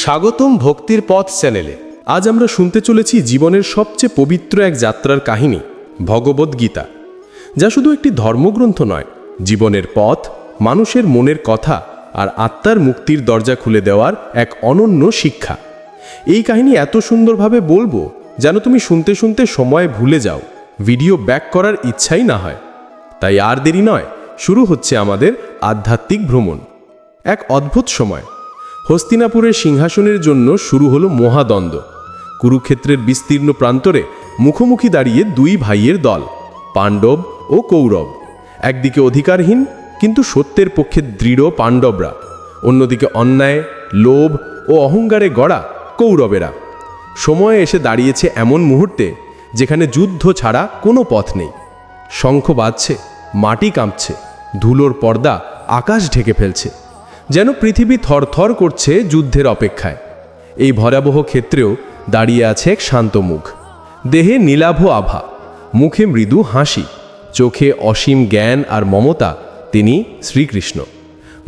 স্বাগতম ভক্তির পথ চ্যানেলে। আজ আমরা শুনতে চলেছি জীবনের সবচেয়ে পবিত্র এক যাত্রার কাহিনী ভগবদ্ গীতা, যা শুধু একটি ধর্মগ্রন্থ নয়, জীবনের পথ, মানুষের মনের কথা আর আত্মার মুক্তির দরজা খুলে দেওয়ার এক অনন্য শিক্ষা। এই কাহিনী এত সুন্দরভাবে বলব যেন তুমি শুনতে শুনতে সময় ভুলে যাও, ভিডিও ব্যাক করার ইচ্ছাই না হয়। তাই আর দেরি নয়, শুরু হচ্ছে আমাদের আধ্যাত্মিক ভ্রমণ। এক অদ্ভুত সময় হস্তিনাপুরের সিংহাসনের জন্য শুরু হলো মহাদ্বন্দ্ব। কুরুক্ষেত্রের বিস্তীর্ণ প্রান্তরে মুখোমুখি দাঁড়িয়ে দুই ভাইয়ের দল, পাণ্ডব ও কৌরব। একদিকে অধিকারহীন, কিন্তু সত্যের পক্ষে দৃঢ় পাণ্ডবরা। অন্যদিকে অন্যায়, লোভ ও অহংকারে গড়া কৌরবেরা। সময়ে এসে দাঁড়িয়েছে এমন মুহূর্তে যেখানে যুদ্ধ ছাড়া কোনো পথ নেই। শঙ্খ বাজছে, মাটি কাঁপছে, ধুলোর পর্দা আকাশ ঢেকে ফেলছে। যেন পৃথিবী থরথর করছে যুদ্ধের অপেক্ষায়। এই ভয়াবহ ক্ষেত্রেও দাঁড়িয়ে আছে এক শান্ত মুখ। দেহে নীলাভ আভা, মুখে মৃদু হাসি, চোখে অসীম জ্ঞান আর মমতা তিনি শ্রীকৃষ্ণ।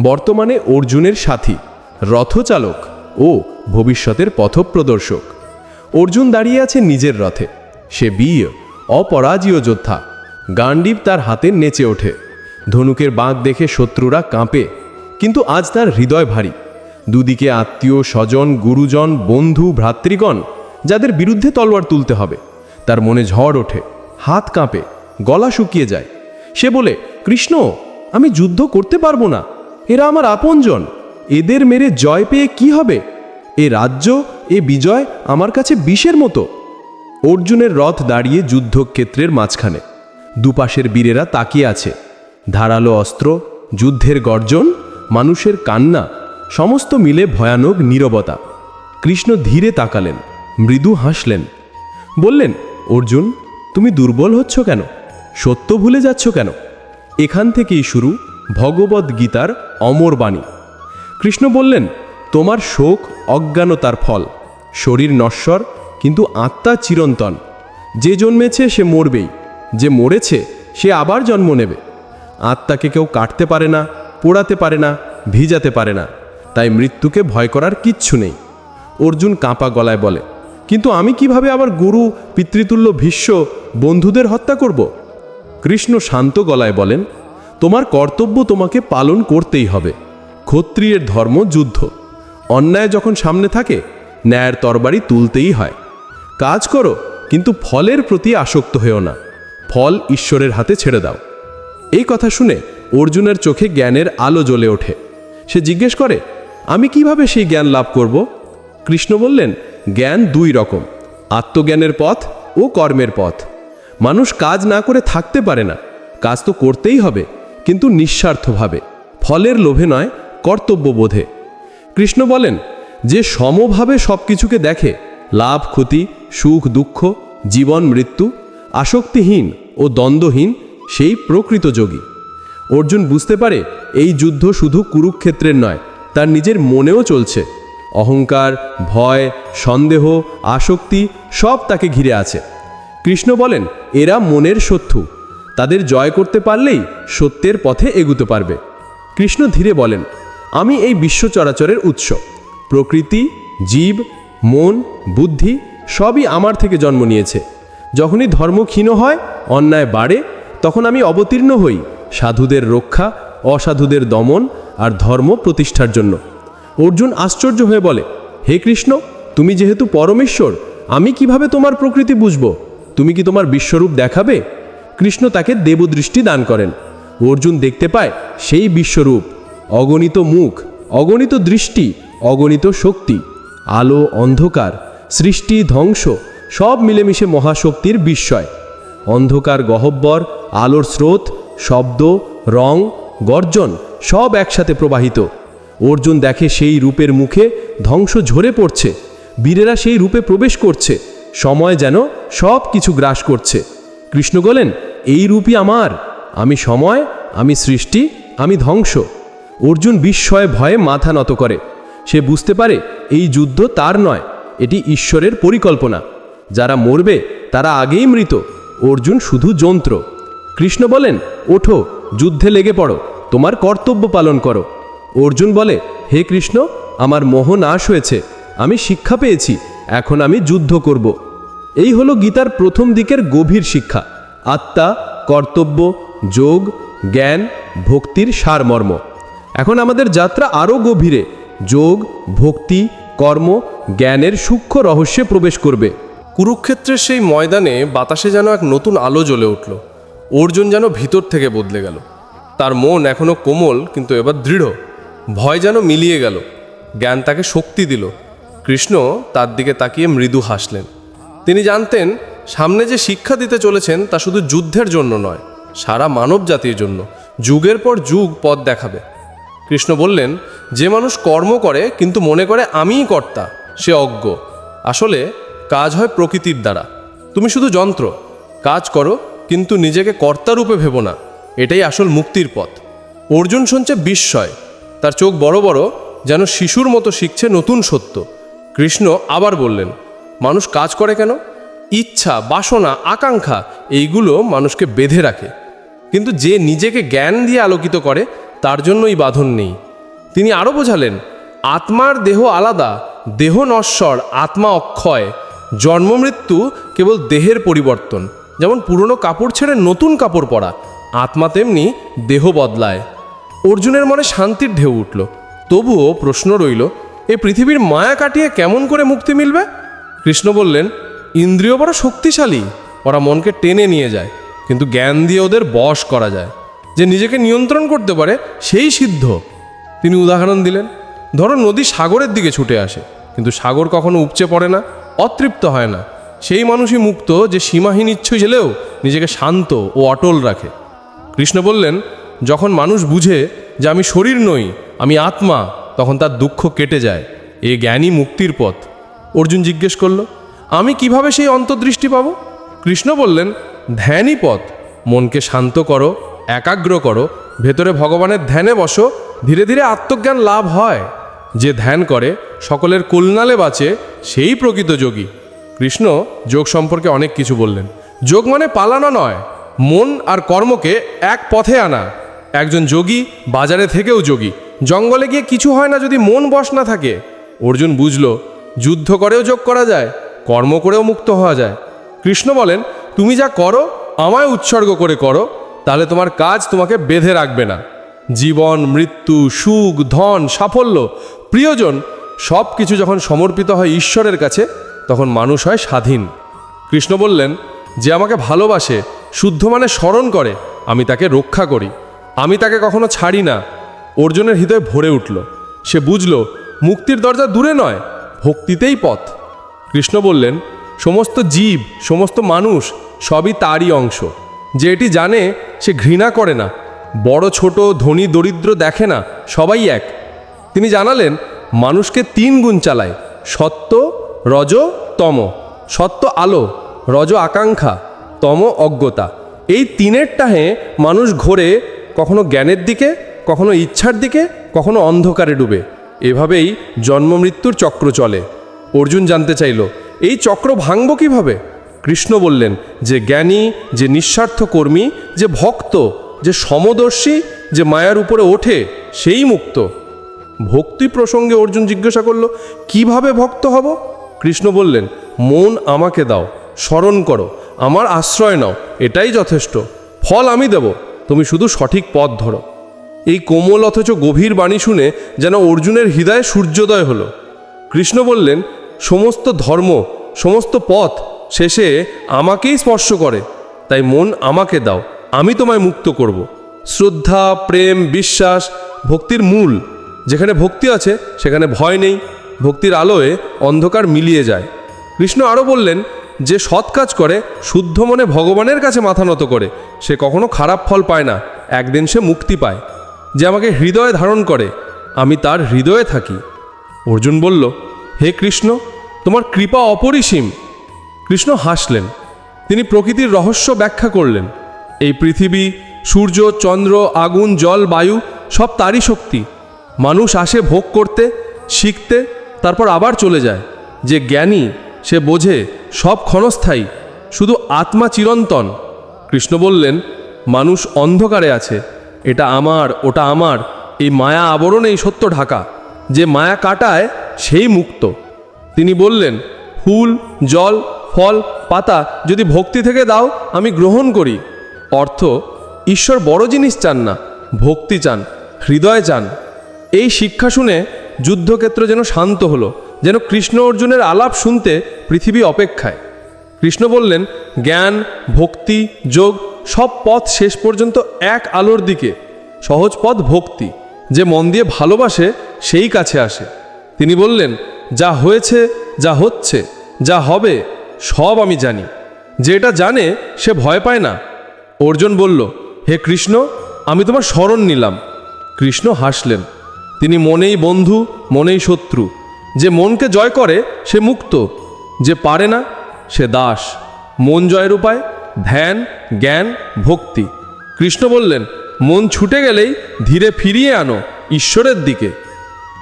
বর্তমানে অর্জুনের সাথী, রথচালক ও ভবিষ্যতের পথপ্রদর্শক। অর্জুন দাঁড়িয়ে আছে নিজের রথে। সে বীর, অপরাজীয় যোদ্ধা। গান্ডীব তার হাতে নেচে ওঠে। ধনুকের বাঁক দেখে শত্রুরা কাঁপে। কিন্তু আজ তার হৃদয় ভারী। দুদিকে আত্মীয়, স্বজন, গুরুজন, বন্ধু, ভ্রাতৃগণ, যাদের বিরুদ্ধে তলোয়ার তুলতে হবে। তার মনে ঝড় ওঠে, হাত কাঁপে, গলা শুকিয়ে যায়। সে বলে, কৃষ্ণ, আমি যুদ্ধ করতে পারব না। এরা আমার আপনজন। এদের মেরে জয় পেয়ে কি হবে? এ রাজ্য, এ বিজয় আমার কাছে বিষের মতো অর্জুনের রথ দাঁড়িয়ে যুদ্ধক্ষেত্রের মাঝখানে। দুপাশের বীরেরা তাকিয়ে আছে। ধারালো অস্ত্র, যুদ্ধের গর্জন। মানুষের কান্না, সমস্ত মিলে ভয়ানক নীরবতা। কৃষ্ণ ধীরে তাকালেন, মৃদু হাসলেন। বললেন, অর্জুন, তুমি দুর্বল হচ্ছ কেন? সত্য ভুলে যাচ্ছ কেন? এখান থেকেই শুরু ভগবদ্ গীতার অমর বাণী। কৃষ্ণ বললেন, তোমার শোক, অজ্ঞানতার ফল। শরীর নশ্বর, কিন্তু আত্মা চিরন্তন। যে জন্মেছে সে মরবেই, যে মরেছে সে আবার জন্ম নেবে। আত্মাকে কেউ কাটতে পারে না পোড়াতে পারে না, ভিজাতে পারে না। তাই মৃত্যুকে ভয় করার কিচ্ছু নেই। অর্জুন কাঁপা গলায় বলে, কিন্তু আমি কীভাবে আবার গুরু, পিতৃতুল্য, ভীষ্ম, বন্ধুদের হত্যা করব? কৃষ্ণ শান্ত গলায় বলেন, তোমার কর্তব্য তোমাকে পালন করতেই হবে। ক্ষত্রিয়ের ধর্ম যুদ্ধ। অন্যায় যখন সামনে থাকে, ন্যায়ের তরবারি তুলতেই হয়। কাজ করো, কিন্তু ফলের প্রতি আসক্ত হয়েও না। ফল ঈশ্বরের হাতে ছেড়ে দাও। এই কথা শুনে অর্জুনের চোখে জ্ঞানের আলো জ্বলে ওঠে। সে জিজ্ঞেস করে, আমি কীভাবে সেই জ্ঞান লাভ করব? কৃষ্ণ বললেন, জ্ঞান দুই রকম, আত্মজ্ঞানের পথ ও কর্মের পথ। মানুষ কাজ না করে থাকতে পারে না, কাজ তো করতেই হবে, কিন্তু নিঃস্বার্থভাবে, ফলের লোভে নয়, কর্তব্যবোধে। কৃষ্ণ বলেন, যে সমভাবে সব কিছুকে দেখে, লাভ, ক্ষতি, সুখ, দুঃখ, জীবন, মৃত্যু, আসক্তিহীন ও দ্বন্দ্বহীন, সেই প্রকৃত যোগী। অর্জুন বুঝতে পারে এই যুদ্ধ শুধু কুরুক্ষেত্রের নয়, তার নিজের মনেও চলছে। অহংকার, ভয়, সন্দেহ, আসক্তি সব তাকে ঘিরে আছে। কৃষ্ণ বলেন, এরা মনের শত্রু। তাদের জয় করতে পারলেই সত্যের পথে এগুতে পারবে। কৃষ্ণ ধীরে বলেন, আমি এই বিশ্ব চরাচরের উৎস। প্রকৃতি, জীব, মন, বুদ্ধি সবই আমার থেকে জন্ম নিয়েছে। যখনই ধর্ম ক্ষীণ হয়, অন্যায় বাড়ে, তখন আমি অবতীর্ণ হই। সাধুদের রক্ষা, অসাধুদের দমন আর ধর্ম প্রতিষ্ঠার জন্য। অর্জুন আশ্চর্য হয়ে বলে, হে কৃষ্ণ, তুমি যেহেতু পরমেশ্বর, আমি কীভাবে তোমার প্রকৃতি বুঝব? তুমি কি তোমার বিশ্বরূপ দেখাবে? কৃষ্ণ তাকে দেবদৃষ্টি দান করেন। অর্জুন দেখতে পায় সেই বিশ্বরূপ, অগণিত মুখ, অগণিত দৃষ্টি, অগণিত শক্তি, আলো, অন্ধকার, সৃষ্টি, ধ্বংস, সব মিলেমিশে মহাশক্তির বিস্ময়। অন্ধকার গহব্বর, আলোর স্রোত শব্দ, রং, গর্জন সব একসাথে প্রবাহিত। অর্জুন দেখে সেই রূপের মুখে ধ্বংস ঝরে পড়ছে। বীরেরা সেই রূপে প্রবেশ করছে। সময় যেন সব কিছু গ্রাস করছে। কৃষ্ণ বলেন, এই রূপই আমার। আমি সময়, আমি সৃষ্টি, আমি ধ্বংস। অর্জুন বিস্ময়ে ভয়ে মাথা নত করে। সে বুঝতে পারে, এই যুদ্ধ তার নয়, এটি ঈশ্বরের পরিকল্পনা। যারা মরবে, তারা আগেই মৃত। অর্জুন শুধু যন্ত্র। কৃষ্ণ বলেন, ওঠো, যুদ্ধে লেগে পড়ো, তোমার কর্তব্য পালন করো। অর্জুন বলে, হে কৃষ্ণ, আমার মোহ নাশ হয়েছে, আমি শিক্ষা পেয়েছি, এখন আমি যুদ্ধ করব। এই হলো গীতার প্রথম দিকের গভীর শিক্ষা, আত্মা, কর্তব্য, যোগ, জ্ঞান, ভক্তির সারমর্ম। এখন আমাদের যাত্রা আরও গভীরে, যোগ, ভক্তি, কর্ম, জ্ঞানের সূক্ষ্ম রহস্যে প্রবেশ করবে। কুরুক্ষেত্রের সেই ময়দানে বাতাসে যেন এক নতুন আলো জ্বলে উঠল। অর্জুন যেন ভিতর থেকে বদলে গেল। তার মন এখনও কোমল, কিন্তু এবার দৃঢ়। ভয় যেন মিলিয়ে গেল। জ্ঞান তাকে শক্তি দিল। কৃষ্ণ তার দিকে তাকিয়ে মৃদু হাসলেন। তিনি জানতেন, সামনে যে শিক্ষা দিতে চলেছেন তা শুধু যুদ্ধের জন্য নয়, সারা মানব জাতির জন্য। যুগের পর যুগ পথ দেখাবে। কৃষ্ণ বললেন, যে মানুষ কর্ম করে, কিন্তু মনে করে আমিই কর্তা, সে অজ্ঞ। আসলে কাজ হয় প্রকৃতির দ্বারা। তুমি শুধু যন্ত্র। কাজ করো কিন্তু নিজেকে কর্তারূপে ভেবো না। এটাই আসল মুক্তির পথ। অর্জুন শুনছে বিস্ময়। তার চোখ বড় বড়, যেন শিশুর মতো শিখছে নতুন সত্য। কৃষ্ণ আবার বললেন, মানুষ কাজ করে কেন? ইচ্ছা, বাসনা, আকাঙ্ক্ষা, এইগুলো মানুষকে বেঁধে রাখে। কিন্তু যে নিজেকে জ্ঞান দিয়ে আলোকিত করে, তার জন্যই বাঁধন নেই। তিনি আরও বোঝালেন, আত্মার দেহ আলাদা, দেহ নশ্বর, আত্মা অক্ষয়। জন্মমৃত্যু কেবল দেহের পরিবর্তন। যেমন পুরনো কাপড় ছেড়ে নতুন কাপড় পরা, আত্মা তেমনি দেহ বদলায়। অর্জুনের মনে শান্তির ঢেউ উঠল। তবুও প্রশ্ন রইল, এ পৃথিবীর মায়া কাটিয়ে কেমন করে মুক্তি মিলবে? কৃষ্ণ বললেন, ইন্দ্রিয় বড় শক্তিশালী, ওরা মনকে টেনে নিয়ে যায়, কিন্তু জ্ঞান দিয়ে ওদের বশ করা যায়। যে নিজেকে নিয়ন্ত্রণ করতে পারে, সেই সিদ্ধ। তিনি উদাহরণ দিলেন, ধরো নদী সাগরের দিকে ছুটে আসে, কিন্তু সাগর কখনো উপচে পড়ে না, অতৃপ্ত হয় না। সেই মানুষই মুক্ত যে সীমাহীন ইচ্ছে ছেলেও নিজেকে শান্ত ও অটল রাখে। কৃষ্ণ বললেন, যখন মানুষ বুঝে যে আমি শরীর নই, আমি আত্মা, তখন তার দুঃখ কেটে যায়। এ জ্ঞানী মুক্তির পথ। অর্জুন জিজ্ঞেস করল, আমি কীভাবে সেই অন্তর্দৃষ্টি পাবো? কৃষ্ণ বললেন, ধ্যানই পথ। মনকে শান্ত করো, একাগ্র করো, ভেতরে ভগবানের ধ্যানে বসো, ধীরে ধীরে আত্মজ্ঞান লাভ হয়। যে ধ্যান করে, সকলের কল্যাণে বাঁচে, সেই প্রকৃত যোগী। কৃষ্ণ যোগ সম্পর্কে অনেক কিছু বললেন। যোগ মানে পালানো নয়, মন আর কর্মকে এক পথে আনা। একজন যোগী বাজারে থেকেও যোগী। জঙ্গলে গিয়ে কিছু হয় না যদি মন বশ না থাকে। অর্জুন বুঝল, যুদ্ধ করেও যোগ করা যায়, কর্ম করেও মুক্ত হওয়া যায়। কৃষ্ণ বলেন, তুমি যা করো, আমায় উৎসর্গ করে করো, তাহলে তোমার কাজ তোমাকে বেঁধে রাখবে না। জীবন, মৃত্যু, সুখ, ধন, সাফল্য, প্রিয়জন সব কিছু যখন সমর্পিত হয় ঈশ্বরের কাছে তখন মানুষ হয় স্বাধীন। কৃষ্ণ বললেন, যে আমাকে ভালোবাসে, শুদ্ধ মানে স্মরণ করে, আমি তাকে রক্ষা করি। আমি তাকে কখনো ছাড়ি না। অর্জুনের হৃদয় ভরে উঠল। সে বুঝল, মুক্তির দরজা দূরে নয়, ভক্তিতেই পথ। কৃষ্ণ বললেন, সমস্ত জীব, সমস্ত মানুষ, সবই তারই অংশ। যে এটি জানে, সে ঘৃণা করে না। বড়, ছোট, ধনী, দরিদ্র দেখে না, সবাই এক। তিনি জানালেন, মানুষকে তিন গুণ চালায়, সত্য রজ তম সত্য আলো, রজ আকাঙ্ক্ষা, তম অজ্ঞতা। এই তিনের টাহে মানুষ ঘোরে কখনো জ্ঞানের দিকে, কখনো ইচ্ছার দিকে, কখনো অন্ধকারে ডুবে। এভাবেই জন্ম মৃত্যুর চক্র চলে। অর্জুন জানতে চাইল, এই চক্র ভাঙব কীভাবে? কৃষ্ণ বললেন, যে জ্ঞানী, যে নিঃস্বার্থ কর্মী, যে ভক্ত, যে সমদর্শী, যে মায়ার উপরে ওঠে, সেই মুক্ত। ভক্তি প্রসঙ্গে অর্জুন জিজ্ঞাসা করল, কীভাবে ভক্ত হব? কৃষ্ণ বললেন, মন আমাকে দাও, স্মরণ করো, আমার আশ্রয় নাও, এটাই যথেষ্ট। ফল আমি দেব, তুমি শুধু সঠিক পথ ধরো। এই কোমল অথচ গভীর বাণী শুনে যেন অর্জুনের হৃদয়ে সূর্যোদয় হলো। কৃষ্ণ বললেন, সমস্ত ধর্ম, সমস্ত পথ শেষে আমাকেই স্পর্শ করে, তাই মন আমাকে দাও, আমি তোমায় মুক্ত করব। শ্রদ্ধা, প্রেম, বিশ্বাস, ভক্তির মূল, যেখানে ভক্তি আছে, সেখানে ভয় নেই ভক্তির আলোয় অন্ধকার মিলিয়ে যায়। কৃষ্ণ আরও বললেন, যে সৎ কাজ করে, শুদ্ধ মনে ভগবানের কাছে মাথা নত করে, সে কখনো খারাপ ফল পায় না, একদিন সে মুক্তি পায়। যে আমাকে হৃদয়ে ধারণ করে, আমি তার হৃদয়ে থাকি। অর্জুন বলল, হে কৃষ্ণ, তোমার কৃপা অপরিসীম। কৃষ্ণ হাসলেন, তিনি প্রকৃতির রহস্য ব্যাখ্যা করলেন। এই পৃথিবী, সূর্য, চন্দ্র, আগুন, জল, বায়ু, সব তারই শক্তি। মানুষ আসে ভোগ করতে, শিখতে তারপর আবার চলে যায়। যে জ্ঞানী, সে বোঝে সব ক্ষণস্থায়ী, শুধু আত্মা চিরন্তন। কৃষ্ণ বললেন, মানুষ অন্ধকারে আছে। এটা আমার, ওটা আমার। এই মায়া আবরণে এই সত্য ঢাকা। যে মায়া কাটায়, সেই মুক্ত। তিনি বললেন, ফুল, জল, ফল, পাতা যদি ভক্তি থেকে দাও, আমি গ্রহণ করি। অর্থ, ঈশ্বর বড় জিনিস চান না, ভক্তি চান, হৃদয় চান। এই শিক্ষা শুনে যুদ্ধক্ষেত্র যেন শান্ত হলো, যেন কৃষ্ণ অর্জুনের আলাপ শুনতে পৃথিবী অপেক্ষায়। কৃষ্ণ বললেন, জ্ঞান, ভক্তি, যোগ সব পথ শেষ পর্যন্ত এক আলোর দিকে। সহজ পথ ভক্তি, যে মন দিয়ে ভালোবাসে সেই কাছে আসে। তিনি বললেন, যা হয়েছে, যা হচ্ছে, যা হবে, সব আমি জানি। যে এটা জানে, সে ভয় পায় না। অর্জুন বলল, হে কৃষ্ণ, আমি তোমার স্মরণ নিলাম। কৃষ্ণ হাসলেন। তিনি মনেই বন্ধু, মনেই শত্রু। যে মনকে জয় করে, সে মুক্ত। যে পারে না, সে দাস। মন জয়ের উপায়, ধ্যান, জ্ঞান, ভক্তি। কৃষ্ণ বললেন, মন ছুটে গেলেই ধীরে ফিরিয়ে আনো ঈশ্বরের দিকে।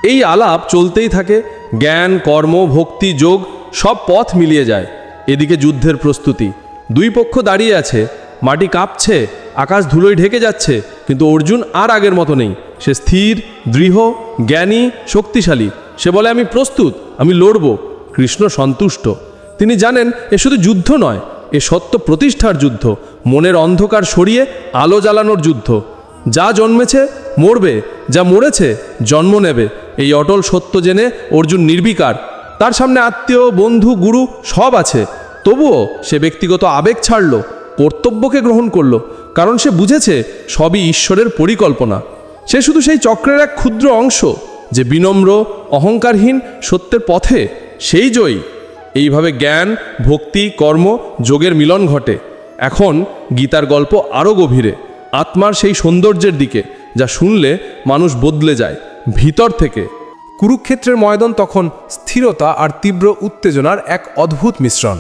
এই আলাপ চলতেই থাকে, জ্ঞান, কর্ম, ভক্তি, যোগ সব পথ মিলিয়ে যায়। এদিকে যুদ্ধের প্রস্তুতি। দুই পক্ষ দাঁড়িয়ে আছে মাটি কাঁপছে, আকাশ ধুলোয় ঢেকে যাচ্ছে, কিন্তু অর্জুন আর আগের মতো নেই। সে স্থির, দৃঢ়, জ্ঞানী, শক্তিশালী। সে বলে, আমি প্রস্তুত, আমি লড়ব। কৃষ্ণ সন্তুষ্ট। তিনি জানেন, এ শুধু যুদ্ধ নয়, এ সত্য প্রতিষ্ঠার যুদ্ধ, মনের অন্ধকার সরিয়ে আলো জ্বালানোর যুদ্ধ। যা জন্মেছে, মরবে, যা মরেছে, জন্ম নেবে। এই অটল সত্য জেনে অর্জুন নির্বিকার। তার সামনে আত্মীয়, বন্ধু, গুরু সব আছে। তবুও সে ব্যক্তিগত আবেগ ছাড়ল। কর্তব্যকে গ্রহণ করল, কারণ সে বুঝেছে সবই ঈশ্বরের পরিকল্পনা। সে শুধু সেই চক্রের এক ক্ষুদ্র অংশ যে বিনম্র, অহংকারহীন সত্যের পথে সেই জয়ী। এইভাবে জ্ঞান, ভক্তি, কর্ম, যোগের মিলন ঘটে। এখন গীতার গল্প আরও গভীরে, আত্মার সেই সৌন্দর্যের দিকে, যা শুনলে মানুষ বদলে যায়, ভিতর থেকে। কুরুক্ষেত্রের ময়দান তখন স্থিরতা আর তীব্র উত্তেজনার এক অদ্ভুত মিশ্রণ।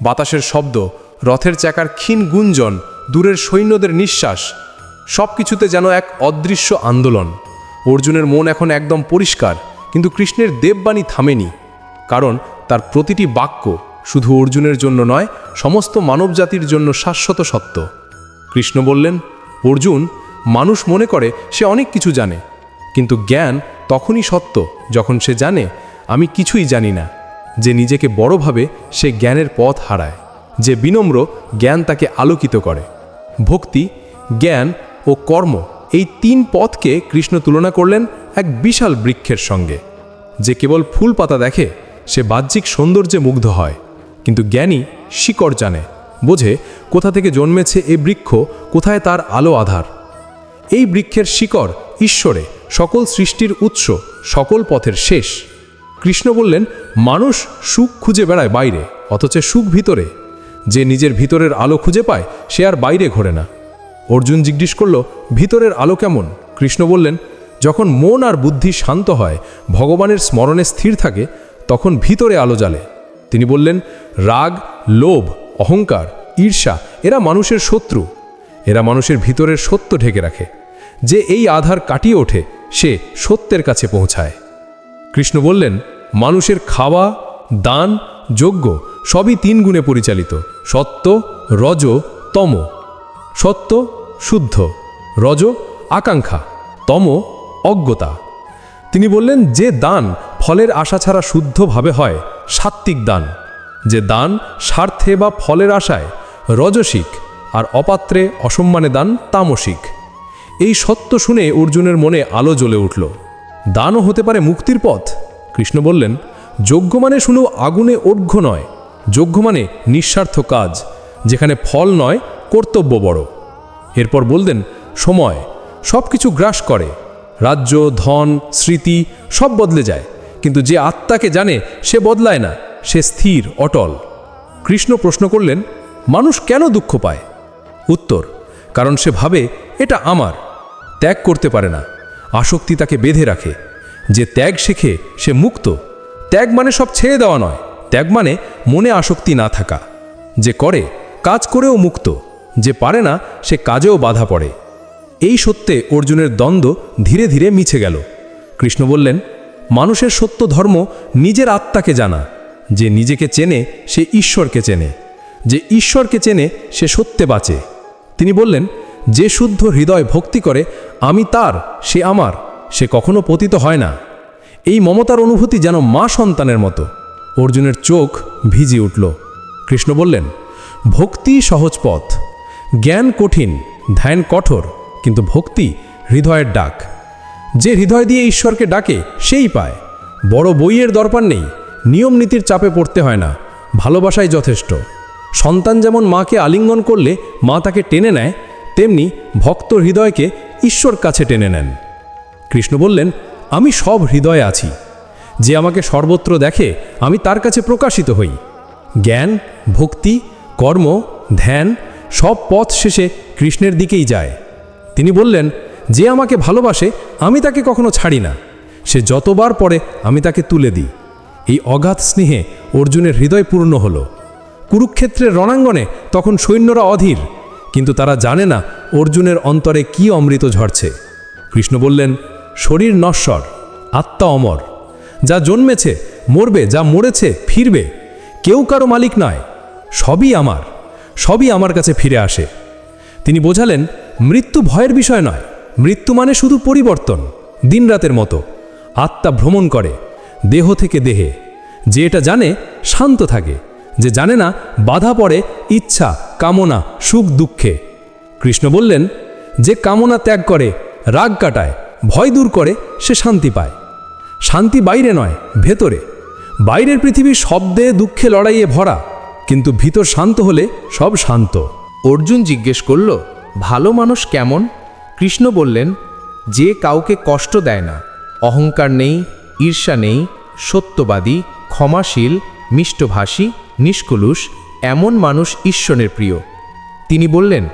বাতাসের শব্দ রথের চাকার ক্ষীণ গুঞ্জন, দূরের সৈন্যদের নিঃশ্বাস সব কিছুতে যেন এক অদৃশ্য আন্দোলন। অর্জুনের মন এখন একদম পরিষ্কার, কিন্তু কৃষ্ণের দেববাণী থামেনি, কারণ তার প্রতিটি বাক্য শুধু অর্জুনের জন্য নয়, সমস্ত মানবজাতির জন্য শাশ্বত সত্য। কৃষ্ণ বললেন, অর্জুন, মানুষ মনে করে সে অনেক কিছু জানে, কিন্তু জ্ঞান তখনই সত্য যখন সে জানে, আমি কিছুই জানি না। যে নিজেকে বড়ভাবে সে জ্ঞানের পথ হারায়। যে বিনম্র জ্ঞান তাকে আলোকিত করে। ভক্তি, জ্ঞান ও কর্ম এই তিন পথকে কৃষ্ণ তুলনা করলেন এক বিশাল বৃক্ষের সঙ্গে। যে কেবল ফুল পাতা দেখে, সে বাহ্যিক সৌন্দর্যে মুগ্ধ হয়, কিন্তু জ্ঞানী শিকড় জানে, বোঝে কোথা থেকে জন্মেছে এ বৃক্ষ, কোথায় তার আলো আধার। এই বৃক্ষের শিকড় ঈশ্বরে, সকল সৃষ্টির উৎস, সকল পথের শেষ। কৃষ্ণ বললেন, মানুষ সুখ খুঁজে বেড়ায় বাইরে, অথচ সুখ ভিতরে। যে নিজের ভিতরের আলো খুঁজে পায়, সে আর বাইরে ঘোরে না। অর্জুন জিজ্ঞেস করল, ভিতরের আলো কেমন? কৃষ্ণ বললেন, যখন মন আর বুদ্ধি শান্ত হয়, ভগবানের স্মরণে স্থির থাকে, তখন ভিতরে আলো জ্বালে। তিনি বললেন, রাগ, লোভ, অহংকার, ঈর্ষা, এরা মানুষের শত্রু। এরা মানুষের ভিতরের সত্য ঢেকে রাখে। যে এই আধার কাটিয়ে ওঠে, সে সত্যের কাছে পৌঁছায়। কৃষ্ণ বললেন, মানুষের খাওয়া, দান, যজ্ঞ, সবই তিন গুণে পরিচালিত। সত্য, রজ, তম। সত্য, শুদ্ধ। রজ, আকাঙ্ক্ষা। তম, অজ্ঞতা। তিনি বললেন, যে দান ফলের আশা ছাড়া শুদ্ধভাবে হয়, সাত্ত্বিক দান। যে দান স্বার্থে বা ফলের আশায় রজসিক আর অপাত্রে অসম্মানে দান তামসিক। এই সত্য শুনে অর্জুনের মনে আলো জ্বলে উঠল। দানও হতে পারে মুক্তির পথ? কৃষ্ণ বললেন, যোগ্য মানে শুধু আগুনে অর্ঘ্য নয় যজ্ঞ মানে নিঃস্বার্থ কাজ, যেখানে ফল নয়, কর্তব্য বড়। এরপর বললেন সময় সব কিছু গ্রাস করে, রাজ্য, ধন, স্মৃতি, সব বদলে যায়, কিন্তু যে আত্মাকে জানে, সে বদলায় না, সে স্থির, অটল। কৃষ্ণ প্রশ্ন করলেন, মানুষ কেন দুঃখ পায়? উত্তর, কারণ সে ভাবে, এটা আমার। ত্যাগ করতে পারে না। আসক্তি তাকে বেঁধে রাখে। যে ত্যাগ শেখে, সে মুক্ত। ত্যাগ মানে সব ছেড়ে দেওয়া নয়। ত্যাগ মানে মনে আসক্তি না থাকা। যে করে, কাজ করেও মুক্ত, যে পারে না, সে কাজেও বাধা পড়ে। এই সত্যে অর্জুনের দ্বন্দ্ব ধীরে ধীরে মিছে গেল। কৃষ্ণ বললেন, মানুষের সত্য ধর্ম নিজের আত্মাকে জানা। যে নিজেকে চেনে, সে ঈশ্বরকে চেনে। যে ঈশ্বরকে চেনে, সে সত্যে বাঁচে। তিনি বললেন, যে শুদ্ধ হৃদয় ভক্তি করে, আমি তার, সে আমার, সে কখনো পতিত হয় না। এই মমতার অনুভূতি যেন মা সন্তানের মতো। অর্জুনের চোখ ভিজে উঠল। কৃষ্ণ বললেন, ভক্তি সহজ পথ। জ্ঞান কঠিন, ধ্যান কঠোর, কিন্তু ভক্তি হৃদয়ের ডাক। যে হৃদয় দিয়ে ঈশ্বরকে ডাকে, সেই পায়। বড় বইয়ের দরকার নেই, নিয়ম নীতির চাপে পড়তে হয় না, ভালোবাসাই যথেষ্ট। সন্তান যেমন মাকে আলিঙ্গন করলে মা তাকে টেনে নেয়, তেমনি ভক্ত হৃদয়কে ঈশ্বর কাছে টেনে নেন। কৃষ্ণ বললেন, আমি সব হৃদয়ে আছি। যে আমাকে সর্বত্র দেখে, আমি তার কাছে প্রকাশিত হই। জ্ঞান, ভক্তি, কর্ম, ধ্যান, সব পথ শেষে কৃষ্ণের দিকেই যায়। তিনি বললেন, যে আমাকে ভালোবাসে, আমি তাকে কখনো ছাড়ি না। সে যতবার পরে আমি তাকে তুলে দিই। এই অগাধ স্নেহে অর্জুনের হৃদয় পূর্ণ হলো। কুরুক্ষেত্রের রণাঙ্গনে তখন সৈন্যরা অধীর, কিন্তু তারা জানে না অর্জুনের অন্তরে কি অমৃত ঝরছে। কৃষ্ণ বললেন, শরীর নশ্বর, আত্মা অমর। যা জন্মেছে, মরবে, যা মরেছে, ফিরবে। কেউ কারও মালিক নয়, সবই আমার সবই আমার কাছে ফিরে আসে। তিনি বোঝালেন, মৃত্যু ভয়ের বিষয় নয়, মৃত্যু মানে শুধু পরিবর্তন, দিনরাতের মতো। আত্মা ভ্রমণ করে, দেহ থেকে দেহে। যে এটা জানে, শান্ত থাকে। যে জানে না, বাধা পড়ে, ইচ্ছা, কামনা, সুখ, দুঃখে। কৃষ্ণ বললেন, যে কামনা ত্যাগ করে, রাগ কাটায়, ভয় দূর করে, সে শান্তি পায়। শান্তি বাইরে নয়, ভেতরে। বাইরের পৃথিবী শব্দে দুঃখে লড়াইয়ে ভরা, কিন্তু ভিতর শান্ত হলে সব শান্ত। অর্জুন জিজ্ঞেস করল, ভালো মানুষ কেমন? কৃষ্ণ বললেন, যে কাউকে কষ্ট দেয় না, অহংকার নেই, ঈর্ষা নেই, সত্যবাদী, ক্ষমাশীল, মিষ্টভাষী, নিষ্কলুষ, এমন মানুষ ঈশ্বরের প্রিয়। তিনি বললেন,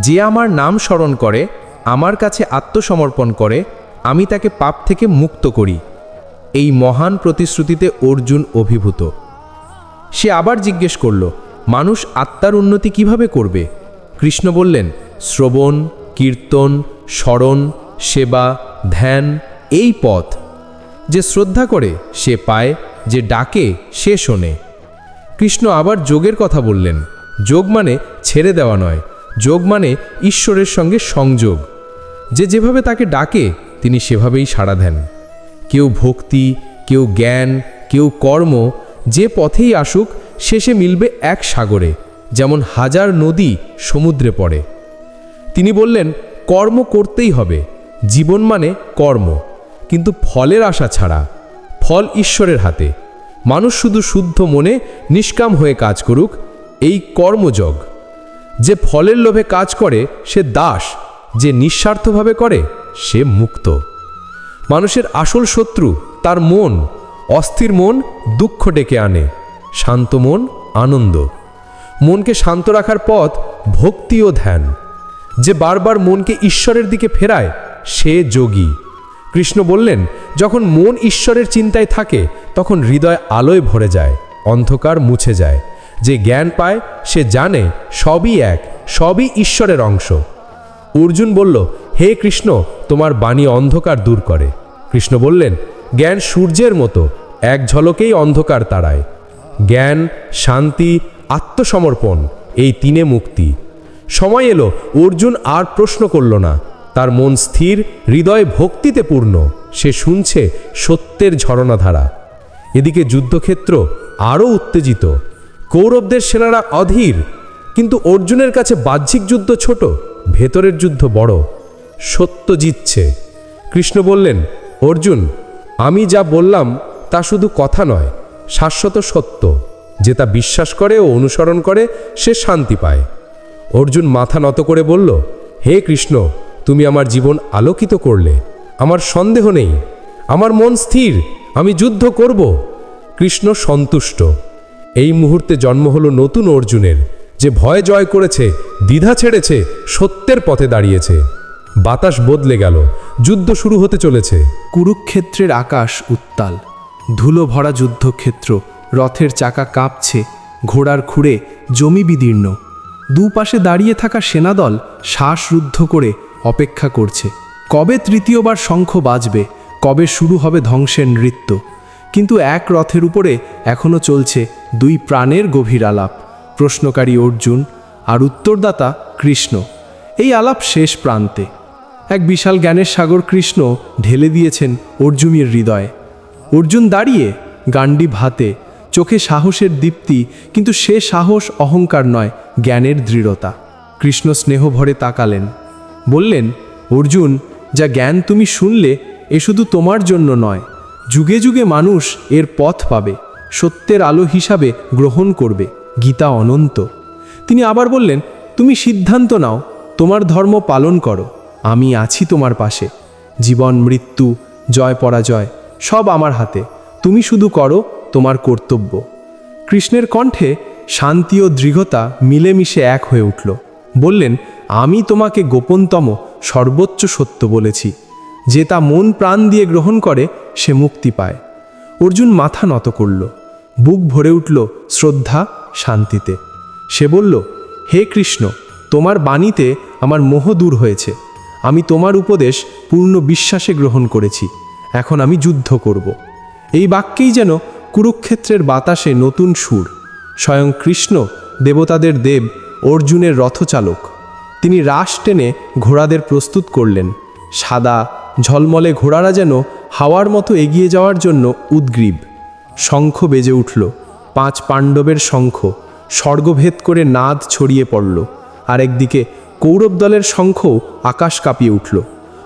যে আমার নাম স্মরণ করে, আমার কাছে আত্মসমর্পণ করে, আমি তাকে পাপ থেকে মুক্ত করি। এই মহান প্রতিশ্রুতিতে অর্জুন অভিভূত। সে আবার জিজ্ঞেস করল, মানুষ আত্মার উন্নতি কীভাবে করবে? কৃষ্ণ বললেন, শ্রবণ, কীর্তন, স্মরণ, সেবা, ধ্যান, এই পথ। যে শ্রদ্ধা করে, সে পায়, যে ডাকে, সে শোনে। কৃষ্ণ আবার যোগের কথা বললেন, যোগ মানে ছেড়ে দেওয়া নয়, যোগ মানে ঈশ্বরের সঙ্গে সংযোগ। যে যেভাবে তাকে ডাকে, তিনি সেভাবেই সাড়া দেন। কেউ ভক্তি, কেউ জ্ঞান, কেউ কর্ম, যে পথেই আসুক, শেষে মিলবে এক সাগরে, যেমন হাজার নদী সমুদ্রে পড়ে। তিনি বললেন, কর্ম করতেই হবে, জীবন মানে কর্ম, কিন্তু ফলের আশা ছাড়া, ফল ঈশ্বরের হাতে। মানুষ শুধু শুদ্ধ মনে নিষ্কাম হয়ে কাজ করুক, এই কর্মযোগ যে ফলের লোভে কাজ করে, সে দাস, যে নিঃস্বার্থভাবে করে, সে মুক্ত। মানুষের আসল শত্রু তার মন, অস্থির মন দুঃখ ডেকে আনে, শান্ত মন আনন্দ। মনকে শান্ত রাখার পথ ভক্তি ও ধ্যান। যে বারবার মনকে ঈশ্বরের দিকে ফেরায়, সে যোগী। কৃষ্ণ বললেন, যখন মন ঈশ্বরের চিন্তায় থাকে, তখন হৃদয় আলোয় ভরে যায়, অন্ধকার মুছে যায়। যে জ্ঞান পায়, সে জানে, সবই এক, সবই ঈশ্বরের অংশ। অর্জুন বলল, হে কৃষ্ণ, তোমার বাণী অন্ধকার দূর করে। কৃষ্ণ বললেন, জ্ঞান সূর্যের মতো, এক ঝলকেই অন্ধকার তাড়ায় জ্ঞান, শান্তি, আত্মসমর্পণ, এই তিনে মুক্তি। সময় এলো, অর্জুন আর প্রশ্ন করল না। তার মন স্থির, হৃদয় ভক্তিতে পূর্ণ। সে শুনছে সত্যের ঝরনাধারা এদিকে যুদ্ধক্ষেত্র আরও উত্তেজিত। কৌরবদের সেনারা অধীর, কিন্তু অর্জুনের কাছে বাহ্যিক যুদ্ধ ছোট, ভেতরের যুদ্ধ বড়। সত্য জিতছে। কৃষ্ণ বললেন অর্জুন, আমি যা বললাম তা শুধু কথা নয়, শাশ্বত সত্য। যে তা বিশ্বাস করে ও অনুসরণ করে, সে শান্তি পায়। অর্জুন মাথা নত করে বলল, হে কৃষ্ণ, তুমি আমার জীবন আলোকিত করলে। আমার সন্দেহ নেই। আমার মন স্থির। আমি যুদ্ধ করব। কৃষ্ণ সন্তুষ্ট। এই মুহূর্তে জন্ম হলো নতুন অর্জুনের, যে ভয় জয় করেছে, দ্বিধা ছেড়েছে, সত্যের পথে দাঁড়িয়েছে। বাতাস বদলে গেল। যুদ্ধ শুরু হতে চলেছে। কুরুক্ষেত্রের আকাশ উত্তাল। ধুলো ভরা যুদ্ধক্ষেত্র, রথের চাকা কাঁপছে, ঘোড়ার খুঁড়ে জমি বিদীর্ণ। দুপাশে দাঁড়িয়ে থাকা সেনাদল শ্বাসরুদ্ধ করে অপেক্ষা করছে। কবে তৃতীয়বার শঙ্খ বাজবে, কবে শুরু হবে ধ্বংসের নৃত্য। কিন্তু এক রথের উপরে এখনও চলছে দুই প্রাণের গভীর আলাপ। প্রশ্নকারী অর্জুন আর উত্তরদাতা কৃষ্ণ। এই আলাপ শেষ প্রান্তে। এক বিশাল জ্ঞানের সাগর কৃষ্ণ ঢেলে দিয়েছেন অর্জুনের হৃদয়ে। অর্জুন দাঁড়িয়ে গান্ডি ভাতে, চোখে সাহসের দীপ্তি, কিন্তু সে সাহস অহংকার নয়, জ্ঞানের দৃঢ়তা। কৃষ্ণ স্নেহ ভরে তাকালেন। বললেন, অর্জুন, যা জ্ঞান তুমি শুনলে, এ শুধু তোমার জন্য নয়, যুগে যুগে মানুষ এর পথ পাবে, সত্যের আলো হিসাবে গ্রহণ করবে, গীতা অনন্ত। তিনি আবার বললেন, তুমি সিদ্ধান্ত নাও, তোমার ধর্ম পালন করো। আমি আছি তোমার পাশে। জীবন, মৃত্যু, জয়, পরাজয়, সব আমার হাতে। তুমি শুধু করো তোমার কর্তব্য। কৃষ্ণের কণ্ঠে শান্তি ও দৃঢ়তা মিলেমিশে এক হয়ে উঠল। বললেন, আমি তোমাকে গোপনতম, সর্বোচ্চ সত্য বলেছি। যে তা মন প্রাণ দিয়ে গ্রহণ করে, সে মুক্তি পায়। অর্জুন মাথা নত করল। বুক ভরে উঠল শ্রদ্ধা, শান্তিতে। সে বলল, হে কৃষ্ণ, তোমার বাণীতে আমার মোহ দূর হয়েছে। আমি তোমার উপদেশ পূর্ণ বিশ্বাসে গ্রহণ করেছি। এখন আমি যুদ্ধ করব। এই বাক্যেই যেন কুরুক্ষেত্রের বাতাসে নতুন সুর। স্বয়ং কৃষ্ণ, দেবতাদের দেব, অর্জুনের রথচালক। তিনি রাশ টেনে ঘোড়াদের প্রস্তুত করলেন। সাদা, ঝলমলে ঘোড়ারা যেন হাওয়ার মতো এগিয়ে যাওয়ার জন্য উদ্গ্রীব। শঙ্খ বেজে উঠল। পাঁচ পাণ্ডবের শঙ্খ। স্বর্গভেদ করে নাদ ছড়িয়ে পড়ল। আরেকদিকে কৌরব দলের শঙ্খও আকাশ কাঁপিয়ে উঠল।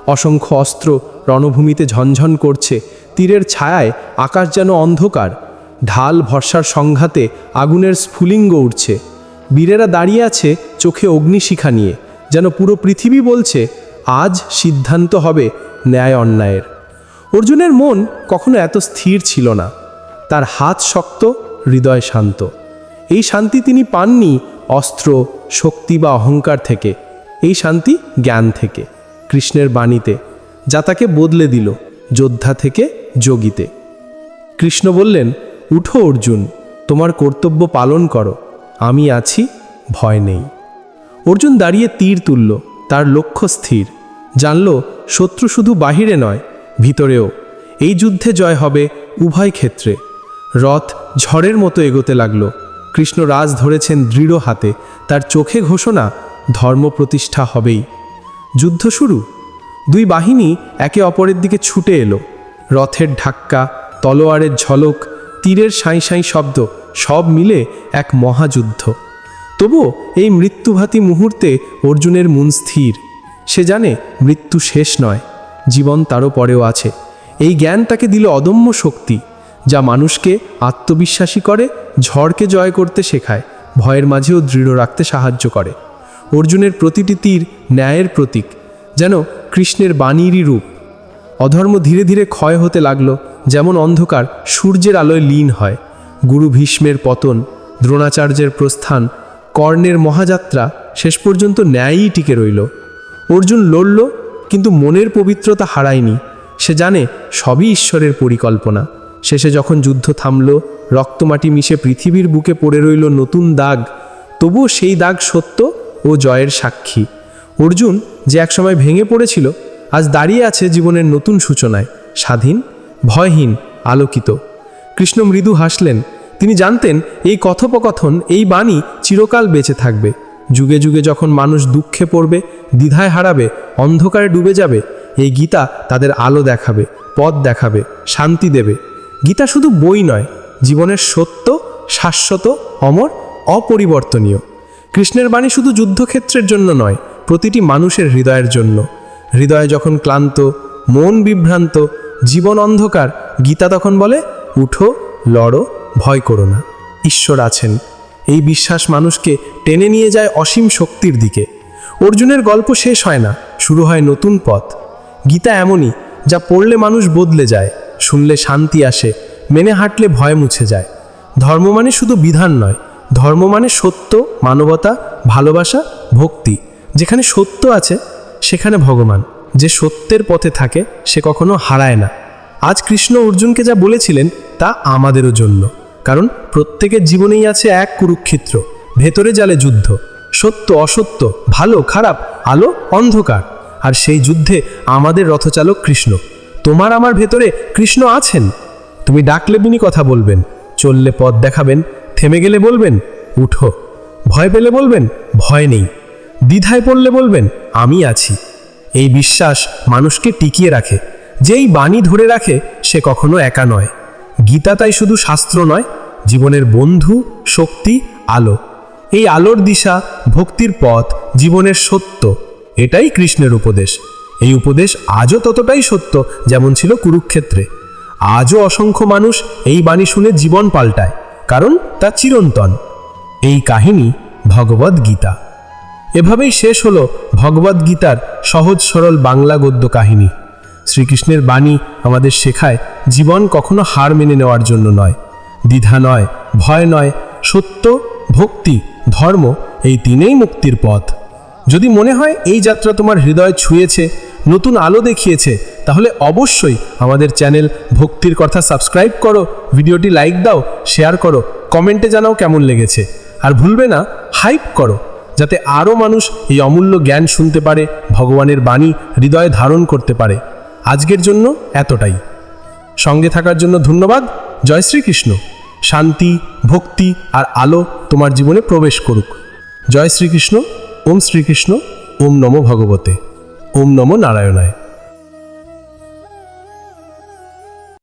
অসংখ্য অস্ত্র রণভূমিতে ঝনঝন করছে। তীরের ছায়ায় আকাশ যেন অন্ধকার। ঢাল ভরসার সংঘাতে আগুনের স্ফুলিঙ্গ উঠছে বীরেরা দাঁড়িয়ে আছে চোখে অগ্নিশিখা নিয়ে। যেন পুরো পৃথিবী বলছে, আজ সিদ্ধান্ত হবে ন্যায় অন্যায়ের। অর্জুনের মন কখনো এত স্থির ছিল না। তার হাত শক্ত, হৃদয় শান্ত। এই শান্তি তিনি পাননি অস্ত্র, শক্তি বা অহংকার থেকে। এই শান্তি জ্ঞান থেকে, কৃষ্ণের বাণীতে, যা তাকে বদলে দিল যোদ্ধা থেকে যোগীতে। কৃষ্ণ বললেন, উঠো অর্জুন, তোমার কর্তব্য পালন করো, আমি আছি, ভয় নেই। অর্জুন দাঁড়িয়ে তীর তুলল, তার লক্ষ্য স্থির। জানল, শত্রু শুধু বাহিরে নয়, ভিতরেও। এই যুদ্ধে জয় হবে উভয় ক্ষেত্রে। রথ ঝড়ের মতো এগোতে লাগল। কৃষ্ণ রাজ ধরেছেন দৃঢ় হাতে, তার চোখে ঘোষণা ধর্ম প্রতিষ্ঠা হবেই। যুদ্ধ শুরু। দুই বাহিনী একে অপরের দিকে ছুটে এলো। রথের ধাক্কা, তলোয়ারের ঝলক, তীরের সাঁই সাঁই শব্দ, সব মিলে এক মহাযুদ্ধ। তবুও এই মৃত্যুঘাতী মুহূর্তে অর্জুনের মন স্থির। সে জানে মৃত্যু শেষ নয়, জীবন তারও পরেও আছে। এই জ্ঞান তাকে দিল অদম্য শক্তি, যা মানুষকে আত্মবিশ্বাসী করে, ঝড়কে জয় করতে শেখায়, ভয়ের মাঝেও দৃঢ় রাখতে সাহায্য করে। অর্জুনের প্রতিটি তীর ন্যায়ের প্রতীক, যেন কৃষ্ণের বাণীরই রূপ। অধর্ম ধীরে ধীরে ক্ষয় হতে লাগল, যেমন অন্ধকার সূর্যের আলোয় লীন হয়। গুরু ভীষ্মের পতন, দ্রোণাচার্যের প্রস্থান, কর্ণের মহাযাত্রা শেষ পর্যন্ত ন্যায়ই টিকে রইল। অর্জুন লড়ল, কিন্তু মনের পবিত্রতা হারায়নি। সে জানে সবই ঈশ্বরের পরিকল্পনা। শেষে যখন যুদ্ধ থামল, রক্তমাটি মিশে পৃথিবীর বুকে পড়ে রইল নতুন দাগ। তবুও সেই দাগ সত্য? ও জয়ের সাক্ষী। অর্জুন যে একসময় ভেঙে পড়েছিল, আজ দাঁড়িয়ে আছে জীবনের নতুন সূচনায়, স্বাধীন, ভয়হীন, আলোকিত। কৃষ্ণ মৃদু হাসলেন, তিনি জানতেন এই কথোপকথন, এই বাণী চিরকাল বেঁচে থাকবে। যুগে যুগে যখন মানুষ দুঃখে পড়বে, দ্বিধায় হারাবে, অন্ধকারে ডুবে যাবে, এই গীতা তাদের আলো দেখাবে, পথ দেখাবে, শান্তি দেবে। গীতা শুধু বই নয়, জীবনের সত্য, শাশ্বত, অমর, অপরিবর্তনীয়। কৃষ্ণের বাণী শুধু যুদ্ধক্ষেত্রের জন্য নয়, প্রতিটি মানুষের হৃদয়ের জন্য। হৃদয় যখন ক্লান্ত, মন বিভ্রান্ত, জীবন অন্ধকার, গীতা তখন বলে, উঠো, লড়ো, ভয় করো না। ঈশ্বর আছেন। এই বিশ্বাস মানুষকে টেনে নিয়ে যায় অসীম শক্তির দিকে। অর্জুনের গল্প শেষ হয় না, শুরু হয় নতুন পথ। গীতা এমনই, যা পড়লে মানুষ বদলে যায়, শুনলে শান্তি আসে, মেনে হাঁটলে ভয় মুছে যায়। ধর্ম মানে শুধু বিধান নয় ধর্ম মানে সত্য, মানবতা, ভালোবাসা, ভক্তি। যেখানে সত্য আছে, সেখানে ভগবান। যে সত্যের পথে থাকে, সে কখনো হারায় না। আজ কৃষ্ণ অর্জুনকে যা বলেছিলেন, তা আমাদেরও জন্য। কারণ প্রত্যেকের জীবনেই আছে এক কুরুক্ষেত্র, ভেতরে জালে যুদ্ধ। সত্য, অসত্য, ভালো, খারাপ, আলো, অন্ধকার। আর সেই যুদ্ধে আমাদের রথচালক কৃষ্ণ। তোমার আমার ভেতরে কৃষ্ণ আছেন? তুমি ডাকলে বিনি কথা বলবেন, চললে পথ দেখাবেন থেমে গেলে বলবেন, উঠো। ভয় পেলে বলবেন, ভয় নেই। দ্বিধায় পড়লে বলবেন, আমি আছি। এই বিশ্বাস মানুষকে টিকিয়ে রাখে। যেই বাণী ধরে রাখে, সে কখনো একা নয়। গীতা তাই শুধু শাস্ত্র নয়, জীবনের বন্ধু, শক্তি, আলো। এই আলোর দিশা ভক্তির পথ, জীবনের সত্য, এটাই কৃষ্ণের উপদেশ। এই উপদেশ আজও ততটাই সত্য যেমন ছিল কুরুক্ষেত্রে। আজও অসংখ্য মানুষ এই বাণী শুনে জীবন পাল্টায়। কারণ তা চিরন্তন। এই কাহিনী ভগবদ গীতা। এভাবেই শেষ হলো ভগবদ গীতার সহজ সরল বাংলা গদ্য কাহিনী। শ্রীকৃষ্ণের বাণী আমাদের শেখায় জীবন কখনো হার মেনে নেওয়ার জন্য নয়। দ্বিধা নয়, ভয় নয়, সত্য, ভক্তি, ধর্ম এই তিনেই মুক্তির পথ। যদি মনে হয় এই যাত্রা তোমার হৃদয় ছুঁয়েছে নতুন আলো দেখিয়েছে, তাহলে অবশ্যই আমাদের চ্যানেল ভক্তির কথা সাবস্ক্রাইব করো, ভিডিওটি লাইক দাও, শেয়ার করো, কমেন্টে জানাও কেমন লেগেছে। আর ভুলবে না, হাইপ করো, যাতে আরও মানুষ এই অমূল্য জ্ঞান শুনতে পারে, ভগবানের বাণী হৃদয়ে ধারণ করতে পারে। আজকের জন্য এতটাই। সঙ্গে থাকার জন্য ধন্যবাদ, জয় শ্রীকৃষ্ণ। শান্তি, ভক্তি আর আলো তোমার জীবনে প্রবেশ করুক। জয় শ্রীকৃষ্ণ, ওম শ্রীকৃষ্ণ, ওম নমো ভগবতে। ওম নমো নারায়ণায়।